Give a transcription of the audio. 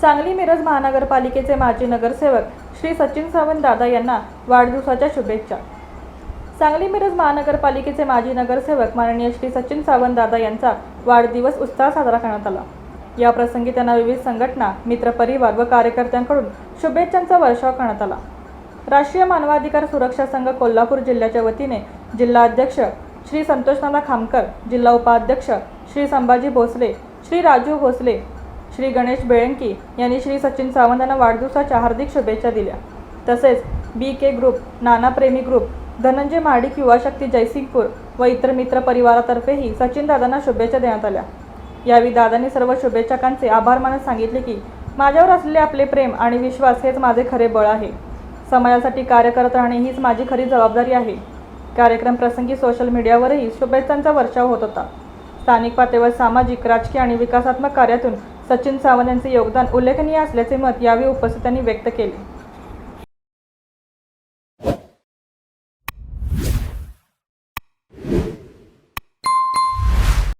सांगली मिरज महानगरपालिकेचे माजी नगरसेवक श्री सचिन सावंत दादा यांना वाढदिवसाच्या शुभेच्छा. सांगली मिरज महानगरपालिकेचे माजी नगरसेवक माननीय श्री सचिन सावंत दादा यांचा वाढदिवस उत्साह साजरा करण्यात आला. या प्रसंगी त्यांना विविध संघटना मित्रपरिवार व कार्यकर्त्यांकडून शुभेच्छांचा वर्षाव करण्यात आला. राष्ट्रीय मानवाधिकार सुरक्षा संघ कोल्हापूर जिल्ह्याच्या वतीने जिल्हा अध्यक्ष श्री संतोषनाना खामकर जिल्हा उपाध्यक्ष श्री संभाजी भोसले श्री राजू भोसले श्री गणेश बेळंकी यांनी श्री सचिन सावंत यांना वाढदिवसाच्या हार्दिक शुभेच्छा दिल्या. तसेच बी के ग्रुप नाना प्रेमी ग्रुप धनंजय महाडिक युवा शक्ती जयसिंगपूर व इतर मित्र परिवारातर्फेही सचिन दादांना शुभेच्छा देण्यात आल्या. यावेळी दादांनी सर्व शुभेच्छकांचे आभार मानत सांगितले की माझ्यावर असलेले आपले प्रेम आणि विश्वास हेच माझे खरे बळ आहे. समाजासाठी कार्य करत राहणे हीच माझी खरी जबाबदारी आहे. कार्यक्रम प्रसंगी सोशल मीडियावरही शुभेच्छांचा वर्षाव होत होता. स्थानिक पातळीवर सामाजिक राजकीय आणि विकासात्मक कार्यातून सचिन सावंत यांचे योगदान उल्लेखनीय असल्याचे मत यावेळी उपस्थितांनी व्यक्त केले.